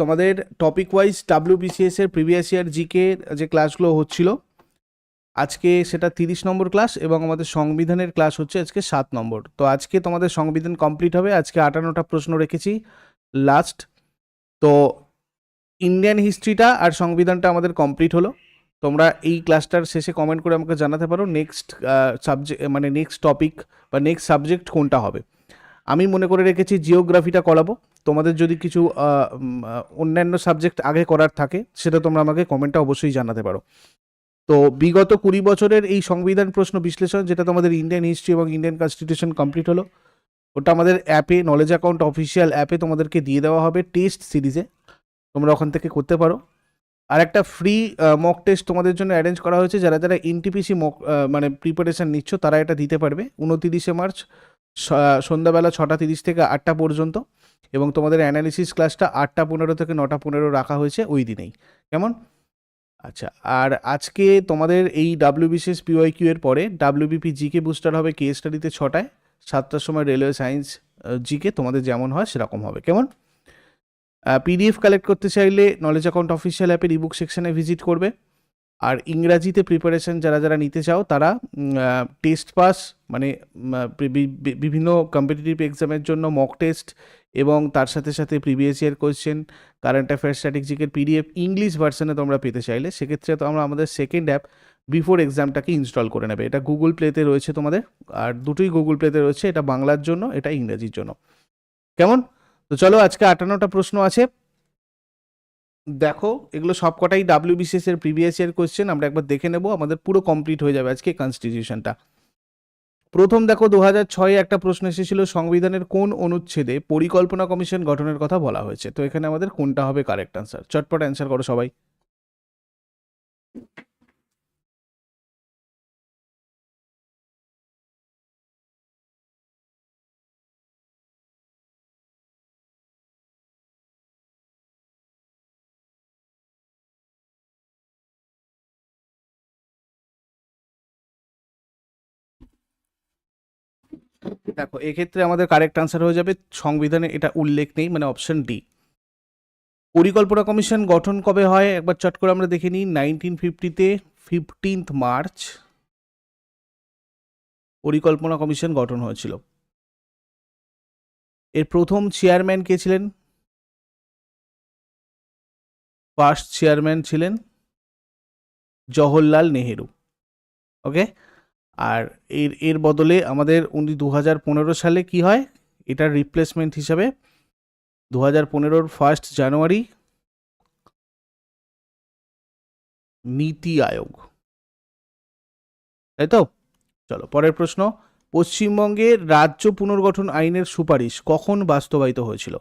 তোমাদের topic wise WBCS এর previous year GK যে ক্লাসগুলো হচ্ছিল, আজকে সেটা তিরিশ নম্বর ক্লাস এবং আমাদের সংবিধানের ক্লাস হচ্ছে আজকে সাত নম্বর। তো আজকে তোমাদের সংবিধান কমপ্লিট হবে, আজকে আটান্নটা প্রশ্ন রেখেছি লাস্ট তো ইন্ডিয়ান হিস্ট্রিটা আর সংবিধানটা আমাদের কমপ্লিট হলো। তোমরা এই ক্লাসটার শেষে কমেন্ট করে আমাকে জানাতে পারো নেক্সট সাবজেক্ট মানে নেক্সট টপিক বা নেক্সট সাবজেক্ট কোনটা হবে। আমি মনে করে রেখেছি জিওগ্রাফিটা করাবো। তোমাদের যদি কিছু অন্যান্য সাবজেক্ট আগে করার থাকে, সেটা তোমরা আমাকে কমেন্টটা অবশ্যই জানাতে পারো। তো বিগত কুড়ি বছরের এই সংবিধান প্রশ্ন বিশ্লেষণ, যেটা তোমাদের ইন্ডিয়ান হিস্ট্রি এবং ইন্ডিয়ান কনস্টিটিউশন কমপ্লিট হলো, ওটা আমাদের অ্যাপে নলেজ অ্যাকাউন্ট অফিসিয়াল অ্যাপে তোমাদেরকে দিয়ে দেওয়া হবে টেস্ট সিরিজে তোমরা ওখান থেকে করতে পারো। আর একটা ফ্রি মক টেস্ট তোমাদের জন্য অ্যারেঞ্জ করা হয়েছে, যারা যারা এনটিপিসি মক মানে প্রিপারেশন নিচ্ছ, তারা এটা দিতে পারবে। উনতিরিশে মার্চ সন্ধ্যাবেলা ছটা তিরিশ থেকে আটটা পর্যন্ত এবং তোমাদের অ্যানালিসিস ক্লাসটা আটটা পনেরো থেকে নটা পনেরো রাখা হয়েছে ওই দিনেই। কেমন? আচ্ছা আর আজকে তোমাদের এই ডাব্লিউবিসিএস পিওয়াই কিউ এর পরে ডাব্লিউবিপি জিকে বুস্টার হবে কে স্টাডিতে ছটায়, সাতটার সময় রেলওয়ে সায়েন্স জিকে তোমাদের যেমন হয় সেরকম হবে। কেমন? পিডিএফ কালেক্ট করতে চাইলে নলেজ অ্যাকাউন্ট অফিসিয়াল অ্যাপের ইবুক সেকশানে ভিজিট করবে। আর ইংরাজিতে প্রিপারেশন যারা যারা নিতে চাও, তারা টেস্ট পাস মানে বিভিন্ন কম্পিটিটিভ এক্সামের জন্য মক টেস্ট এবং তার সাথে সাথে previous year question current affair স্ট্র্যাটেজিকের PDF English ভার্সনে তোমরা পেতে চাইলে। সেক্ষেত্রে তো আমরা আমাদের সেকেন্ড অ্যাপ বিফোর এক্সামটাকে ইনস্টল করে নেবে। এটা গুগল প্লেতে রয়েছে তোমাদের, আর দুটোই গুগল প্লেতে রয়েছে। এটা বাংলার জন্য, এটা ইংরাজির জন্য। কেমন? তো চলো আজকে আটান্নটা প্রশ্ন আছে। দেখো, এগুলো সবকটাই ডাব্লিউবিসিএস এর প্রিভিয়াস ইয়ার কোয়েশ্চেন আমরা একবার দেখে নেব, আমাদের পুরো কমপ্লিট হয়ে যাবে আজকে কনস্টিটিউশনটা প্রথম দেখো দু হাজার ছয়ে একটা প্রশ্ন এসেছিল, সংবিধানের কোন অনুচ্ছেদে পরিকল্পনা কমিশন গঠনের কথা বলা হয়েছে? তো এখানে আমাদের কোনটা হবে কারেক্ট আনসার চটপট অ্যান্সার করো সবাই। দেখো, এক্ষেত্রে আমাদের কারেক্ট আনসার হয়ে যাবে, সংবিধানে এটা উল্লেখ নেই মানে অপশন ডি পরিকল্পনা কমিশন গঠন কবে হয়? একবার চট করে আমরা দেখে নিই নাইনটিন ফিফটিতে ফিফটিন্থ মার্চ পরিকল্পনা কমিশন গঠন হয়েছিল। এর প্রথম চেয়ারম্যান কে ছিলেন? ফার্স্ট চেয়ারম্যান ছিলেন জওহরলাল নেহেরু। ওকে আর এর এর বদলে আমাদের উনি দু হাজার পনেরো সালে কি হয়? এটার রিপ্লেসমেন্ট হিসাবে দু হাজার পনেরোর ফার্স্ট জানুয়ারি নীতি আয়োগ। তাই তো? চলো, পরের প্রশ্ন। পশ্চিমবঙ্গের রাজ্য পুনর্গঠন আইনের সুপারিশ কখন বাস্তবায়িত হয়েছিল?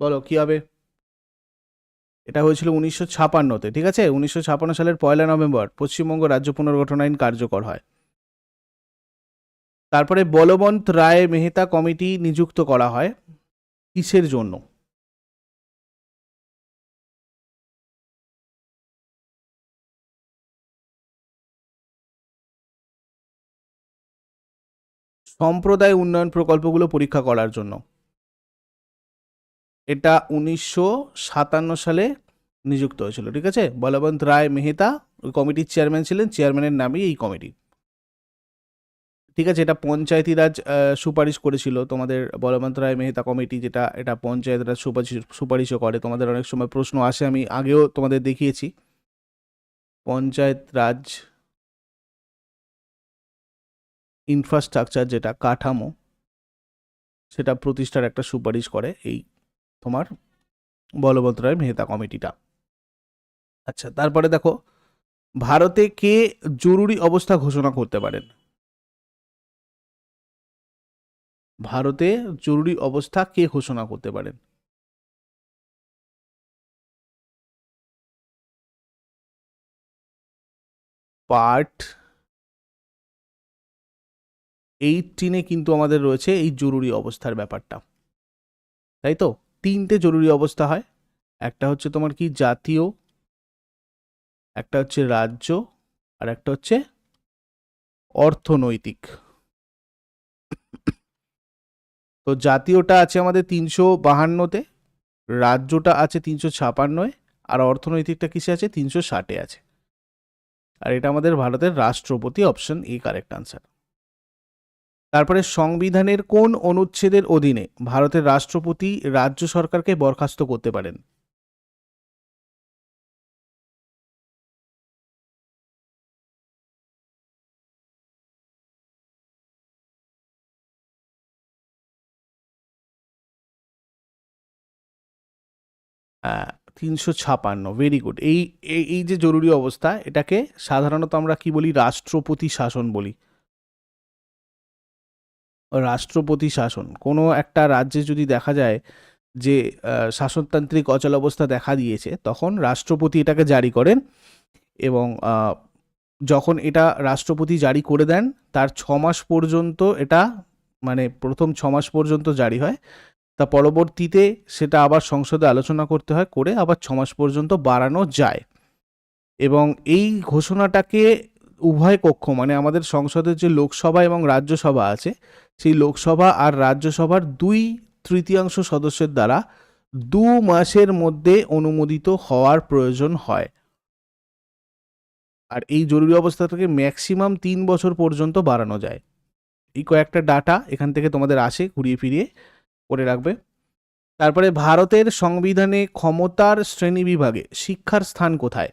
বলো, কি হবে? এটা হয়েছিল উনিশশো ছাপান্নতে, ঠিক আছে? উনিশশো ছাপান্ন সালের পয়লা নভেম্বর, পশ্চিমবঙ্গ রাজ্য পুনর্গঠন আইন কার্যকর হয়। তারপরে বলবন্ত রায় মেহতা কমিটি নিযুক্ত করা হয় কিসের জন্য? সম্প্রদায় উন্নয়ন প্রকল্পগুলো পরীক্ষা করার জন্য। এটা উনিশশো সাতান্ন সালে নিযুক্ত হয়েছিল, ঠিক আছে? বলবন্ত রায় মেহতা ওই কমিটির চেয়ারম্যান ছিলেন, চেয়ারম্যানের নামই এই কমিটি। ঠিক আছে, এটা পঞ্চায়েতি রাজ সুপারিশ করেছিল তোমাদের বলবন্ত রায় মেহতা কমিটি, যেটা, এটা পঞ্চায়েত রাজ সুপারিশ, সুপারিশও করে। তোমাদের অনেক সময় প্রশ্ন আসে, আমি আগেও তোমাদের দেখিয়েছি। পঞ্চায়েত রাজ ইনফ্রাস্ট্রাকচার যেটা, কাঠামো, সেটা প্রতিষ্ঠার একটা সুপারিশ করে এই তোমার বলবন্ত রায় মেহতা কমিটিটা। আচ্ছা তারপরে দেখো, ভারতে কে জরুরি অবস্থা ঘোষণা করতে পারেন? ভারতে জরুরি অবস্থা কে ঘোষণা করতে পারেন? পার্ট এইটিনে কিন্তু আমাদের রয়েছে এই জরুরি অবস্থার ব্যাপারটা। তাই তো? তিনটে জরুরি অবস্থা হয়। একটা হচ্ছে তোমার কি জাতীয়, একটা হচ্ছে রাজ্য, আর একটা হচ্ছে অর্থনৈতিক। তো জাতীয়টা আছে আমাদের তিনশো বাহান্নতে, রাজ্যটা আছে তিনশো ছাপান্নয়, আর অর্থনৈতিকটা কিসে আছে? তিনশো ষাটে আছে। আর এটা আমাদের ভারতের রাষ্ট্রপতি অপশন এ কারেক্ট আনসার। তারপরে সংবিধানের কোন অনুচ্ছেদের অধীনে ভারতের রাষ্ট্রপতি রাজ্য সরকারকে বরখাস্ত করতে পারেন? তিনশো ছাপান্ন ভেরি গুড এই, এই- এই যে জরুরি অবস্থা, এটাকে সাধারণত আমরা কি বলি? রাষ্ট্রপতি শাসন বলি। রাষ্ট্রপতি শাসন। কোনো একটা রাজ্যে যদি দেখা যায় যে শাসনতান্ত্রিক অচলাবস্থা দেখা দিয়েছে, তখন রাষ্ট্রপতি এটাকে জারি করেন এবং যখন এটা রাষ্ট্রপতি জারি করে দেন, তার ছ মাস পর্যন্ত এটা মানে প্রথম ছ মাস পর্যন্ত জারি হয়। তা পরবর্তীতে সেটা আবার সংসদে আলোচনা করতে হয়, করে আবার ছ মাস পর্যন্ত বাড়ানো যায়। এবং এই ঘোষণাটাকে উভয় কক্ষ মানে আমাদের সংসদের যে লোকসভা এবং রাজ্যসভা আছে, সেই লোকসভা আর রাজ্যসভার দুই তৃতীয়াংশ সদস্যের দ্বারা দু মাসের মধ্যে অনুমোদিত হওয়ার প্রয়োজন হয়। আর এই জরুরি অবস্থাটাকে ম্যাক্সিমাম তিন বছর পর্যন্ত বাড়ানো যায়। এই কয়েকটা ডাটা এখান থেকে তোমাদের আসে, ঘুরিয়ে ফিরিয়ে করে রাখবে। তারপরে ভারতের সংবিধানে ক্ষমতার শ্রেণি বিভাগে শিক্ষার স্থান কোথায়?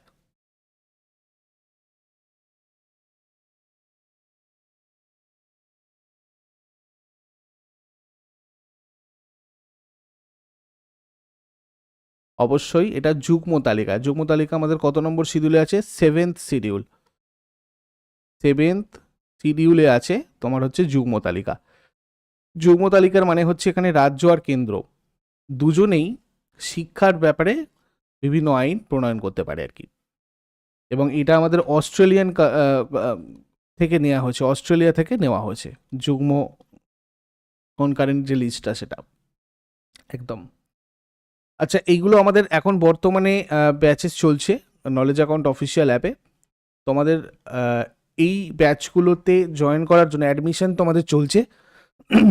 অবশ্যই এটা যুগ্ম তালিকা। যুগ্ম তালিকা আমাদের কত নম্বর শিডিউলে আছে? Seventh schedule. সেভেন্থ শিডিউলে আছে তোমার হচ্ছে যুগ্ম তালিকা। যুগ্ম তালিকার মানে হচ্ছে এখানে রাজ্য আর কেন্দ্র। দুজনেই শিক্ষার ব্যাপারে বিভিন্ন আইন প্রণয়ন করতে পারে আর কি। এবং এটা আমাদের অস্ট্রেলিয়ান থেকে নেওয়া হয়েছে, অস্ট্রেলিয়া থেকে নেওয়া হয়েছে। যুগ্ম কনকারেন্ট যে লিস্টটা সেটা। একদম। আচ্ছা এইগুলো আমাদের এখন বর্তমানে ব্যাচেস চলছে নলেজ অ্যাকাউন্ট অফিসিয়াল অ্যাপে তোমাদের এই ব্যাচগুলোতে জয়েন করার জন্য অ্যাডমিশন তোমাদের চলছে।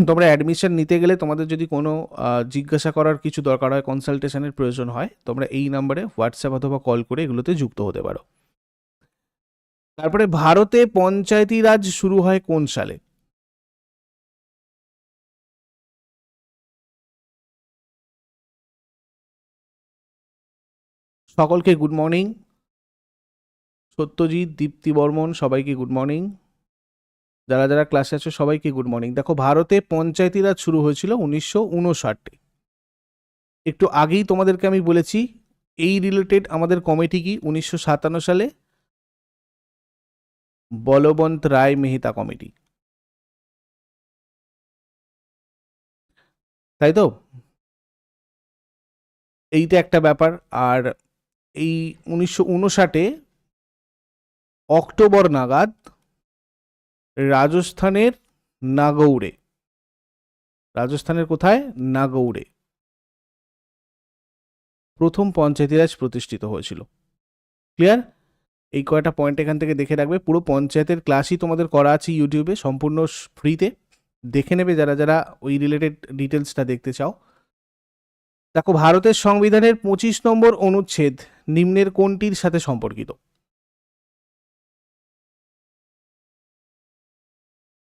তোমরা অ্যাডমিশন নিতে গেলে তোমাদের যদি কোনো জিজ্ঞাসা করার কিছু দরকার হয় কনসালটেশনের প্রয়োজন হয়, তোমরা এই নাম্বারে হোয়াটসঅ্যাপ অথবা কল করে এগুলোতে যুক্ত হতে পারো। তারপরে ভারতে পঞ্চায়েতি রাজ শুরু হয় কোন সালে? সকলকে গুড মর্নিং সত্যজিৎ, দীপ্তি বর্মন, সবাইকে গুড মর্নিং যারা যারা ক্লাসে আছে, সবাইকে গুড মর্নিং দেখো, ভারতে পঞ্চায়েতি রাজ শুরু হয়েছিল উনিশশো উনষাটে। একটু আগেই তোমাদেরকে আমি বলেছি, এই রিলেটেড আমাদের কমিটি কি? উনিশশো সাতান্ন সালে বলবন্ত রায় মেহতা কমিটি তাই তো? এইটা একটা ব্যাপার। আর এই উনিশশো উনষাটে অক্টোবর নাগাদ রাজস্থানের নাগৌড়ে। রাজস্থানের কোথায়? নাগৌড়ে। প্রথম পঞ্চায়েতিরাজ প্রতিষ্ঠিত হয়েছিল। ক্লিয়ার? এই কয়টা পয়েন্ট এখান থেকে দেখে রাখবে। পুরো পঞ্চায়েতের ক্লাসই তোমাদের করা আছে ইউটিউবে, সম্পূর্ণ ফ্রিতে দেখে নেবে যারা যারা ওই রিলেটেড ডিটেলসটা দেখতে চাও। দেখো, ভারতের সংবিধানের পঁচিশ নম্বর অনুচ্ছেদ নিম্নের কোনটির সাথে সম্পর্কিত?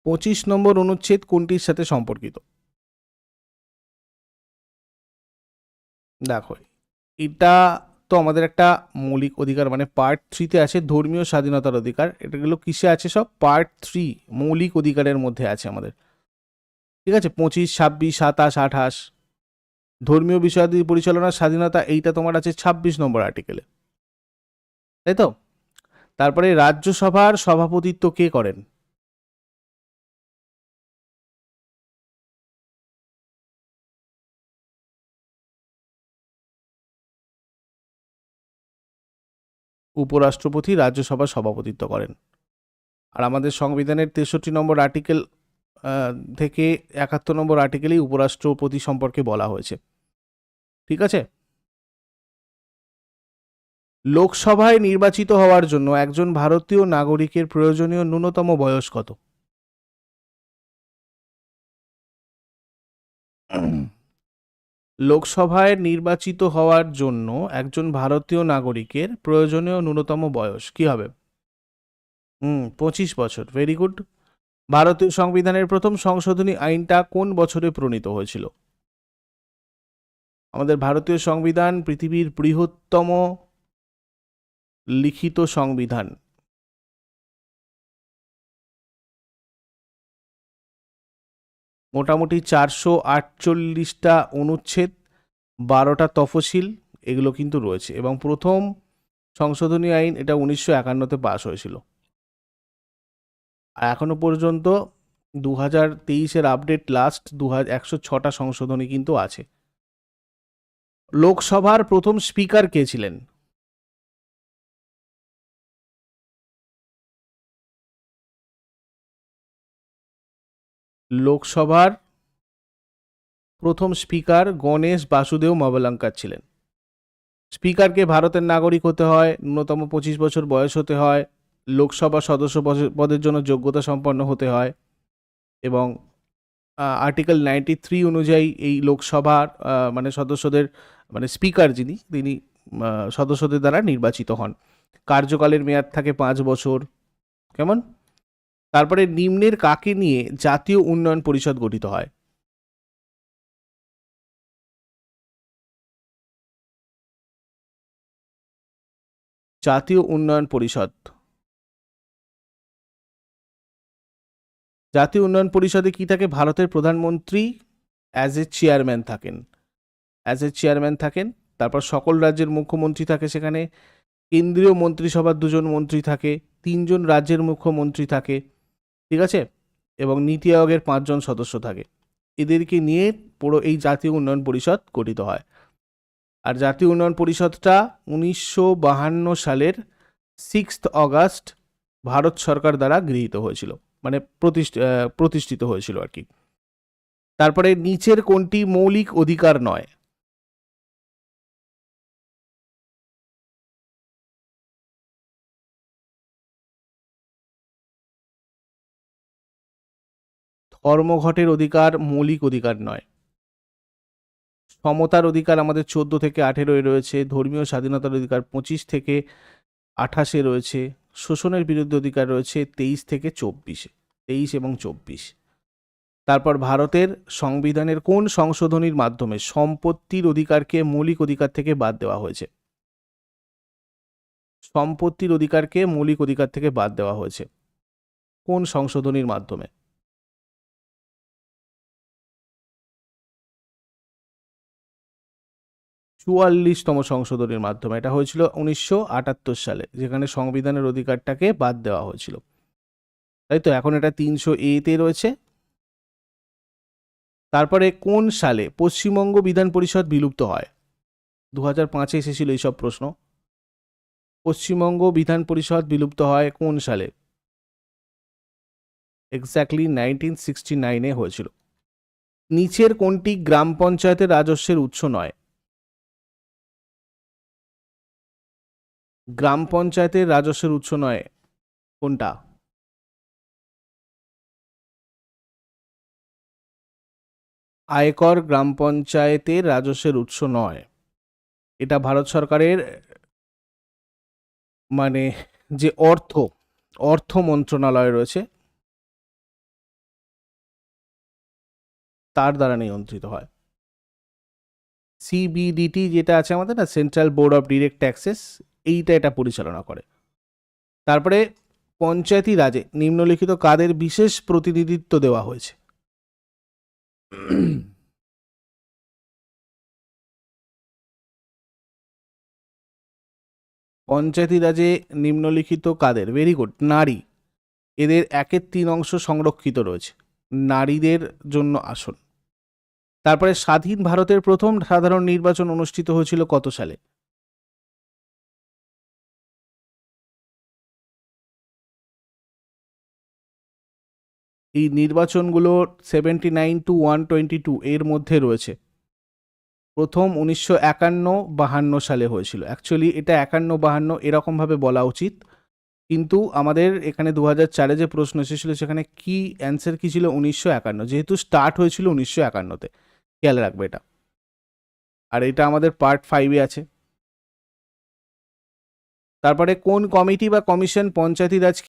পঁচিশ নম্বর অনুচ্ছেদ কোনটির সাথে সম্পর্কিত? দেখো, এটা তো আমাদের একটা মৌলিক অধিকার মানে পার্ট থ্রিতে আছে ধর্মীয় স্বাধীনতার অধিকার। এটাগুলো কিসে আছে সব? পার্ট থ্রি মৌলিক অধিকারের মধ্যে আছে আমাদের। ঠিক আছে? পঁচিশ, ছাব্বিশ, সাতাশ, আঠাশ ধর্মীয় বিষয়াদি পরিচালনার স্বাধীনতা এইটা তোমার আছে ছাব্বিশ নম্বর আর্টিকেলে। তাই তো? তারপরে রাজ্যসভার সভাপতিত্ব কে করেন? উপরাষ্ট্রপতি রাজ্যসভার সভাপতিত্ব করেন। আর আমাদের সংবিধানের তেষট্টি নম্বর আর্টিকেল থেকে একাত্তর নম্বর আর্টিকেলেই উপরাষ্ট্রপতি সম্পর্কে বলা হয়েছে। ঠিক আছে? লোকসভায় নির্বাচিত হওয়ার জন্য একজন ভারতীয় নাগরিকের প্রয়োজনীয় ন্যূনতম বয়স কত? লোকসভায় নির্বাচিত হওয়ার জন্য একজন ভারতীয় নাগরিকের প্রয়োজনীয় ন্যূনতম বয়স কি হবে? হুম, পঁচিশ বছর। ভেরি গুড ভারতীয় সংবিধানের প্রথম সংশোধনী আইনটা কোন বছরে প্রণীত হয়েছিল? আমাদের ভারতীয় সংবিধান পৃথিবীর বৃহত্তম লিখিত সংবিধান। মোটামুটি চারশো আটচল্লিশটা অনুচ্ছেদ, বারোটা তফসিল, এগুলো কিন্তু রয়েছে এবং প্রথম সংশোধনী আইন এটা উনিশশো একান্নতে পাশ হয়েছিল। আর এখনও পর্যন্ত দু হাজার তেইশের আপডেট লাস্ট দু হাজার একশো ছটা সংশোধনী কিন্তু আছে। লোকসভার প্রথম স্পিকার কে ছিলেন? লোকসভার প্রথম স্পিকার গণেশ বাসুদেব মবলঙ্কার ছিলেন। স্পিকারকে ভারতের নাগরিক হতে হয়, ন্যূনতম পঁচিশ বছর বয়স হতে হয় লোকসভা সদস্য পদে- পদের জন্য যোগ্যতা সম্পন্ন হতে হয় এবং আর্টিকেল নাইনটি থ্রি অনুযায়ী এই লোকসভার মানে সদস্যদের মানে স্পিকার যিনি, তিনি সদস্যদের দ্বারা নির্বাচিত হন। কার্যকালের মেয়াদ থাকে পাঁচ বছর। কেমন? তারপরে নিম্নের কাকে নিয়ে জাতীয় উন্নয়ন পরিষদ গঠিত হয়? জাতীয় উন্নয়ন পরিষদ। জাতীয় উন্নয়ন পরিষদে কি থাকে? ভারতের প্রধানমন্ত্রী অ্যাজ এ চেয়ারম্যান থাকেন। অ্যাজ এ চেয়ারম্যান থাকেন, তারপর সকল রাজ্যের মুখ্যমন্ত্রী থাকে সেখানে, কেন্দ্রীয় মন্ত্রিসভার দুজন মন্ত্রী থাকে, তিনজন রাজ্যের মুখ্যমন্ত্রী থাকে, ঠিক আছে? এবং নীতি আয়োগের পাঁচজন সদস্য থাকে। এদেরকে নিয়ে পুরো এই জাতীয় উন্নয়ন পরিষদ গঠিত হয়। আর জাতীয় উন্নয়ন পরিষদটা উনিশশো বাহান্ন সালের সিক্সথ অগাস্ট ভারত সরকার দ্বারা গৃহীত হয়েছিল। মানে প্রতিষ্ঠ- প্রতিষ্ঠিত হয়েছিল আর কি। তারপরে নিচের কোনটি মৌলিক অধিকার নয়? ধর্মঘটের অধিকার মৌলিক অধিকার নয়। সমতার অধিকার আমাদের চোদ্দ থেকে আঠেরোয় রয়েছে, ধর্মীয় স্বাধীনতার অধিকার পঁচিশ থেকে আঠাশে রয়েছে শোষণের বিরুদ্ধে অধিকার রয়েছে তেইশ থেকে চব্বিশে, তেইশ এবং চব্বিশ। তারপর ভারতের সংবিধানের কোন সংশোধনীর মাধ্যমে সম্পত্তির অধিকারকে মৌলিক অধিকার থেকে বাদ দেওয়া হয়েছে? সম্পত্তির অধিকারকে মৌলিক অধিকার থেকে বাদ দেওয়া হয়েছে। কোন সংশোধনীর মাধ্যমে? চুয়াল্লিশতম সংশোধনীর মাধ্যমে। এটা হয়েছিল উনিশশো আটাত্তর সালে, যেখানে সংবিধানের অধিকারটাকে বাদ দেওয়া হয়েছিল। তাই তো, এখন এটা তিনশো এতে রয়েছে। তারপরে কোন সালে পশ্চিমবঙ্গ বিধান পরিষদ বিলুপ্ত হয়? দু হাজার পাঁচে এসেছিল এইসব প্রশ্ন। পশ্চিমবঙ্গ বিধান পরিষদ বিলুপ্ত হয় কোন সালে? এক্স্যাক্টলি নাইনটিন সিক্সটি নাইনে হয়েছিল। নিচের কোনটি গ্রাম পঞ্চায়েতের রাজস্বের উৎস নয়? গ্রাম পঞ্চায়েতের রাজস্বের উৎস নয়, কোনটা? আয়কর গ্রাম পঞ্চায়েতের রাজস্বের উৎস নয়। এটা ভারত সরকারের মানে যে অর্থ অর্থ মন্ত্রণালয় রয়েছে, তার দ্বারা নিয়ন্ত্রিত হয়। সিবিডিটি যেটা আছে আমাদের না central board of direct taxes এইটা এটা পরিচালনা করে। তারপরে পঞ্চায়েতি রাজে নিম্নলিখিত কাদের বিশেষ প্রতিনিধিত্ব দেওয়া হয়েছে? পঞ্চায়েতি রাজে নিম্নলিখিত কাদের? ভেরি গুড নারী। এদের একের তিন অংশ সংরক্ষিত রয়েছে। নারীদের জন্য আসন। তারপরে স্বাধীন ভারতের প্রথম সাধারণ নির্বাচন অনুষ্ঠিত হয়েছিল কত সালে? এই নির্বাচনগুলো seventy nine two one twenty two এর মধ্যে রয়েছে। প্রথম উনিশশো একান্ন বাহান্ন সালে হয়েছিল। অ্যাকচুয়ালি এটা একান্ন বাহান্ন এরকমভাবে বলা উচিত। কিন্তু আমাদের এখানে দু হাজার চারে যে প্রশ্ন এসেছিল, সেখানে কি অ্যান্সার কী ছিল? উনিশশো একান্ন। যেহেতু স্টার্ট হয়েছিল উনিশশো একান্নতে। খেয়াল রাখবে এটা। আর এটা আমাদের পার্ট ফাইভে আছে। তারপরে কোন কমিটি বা কমিশন পঞ্চায়েতি রাজ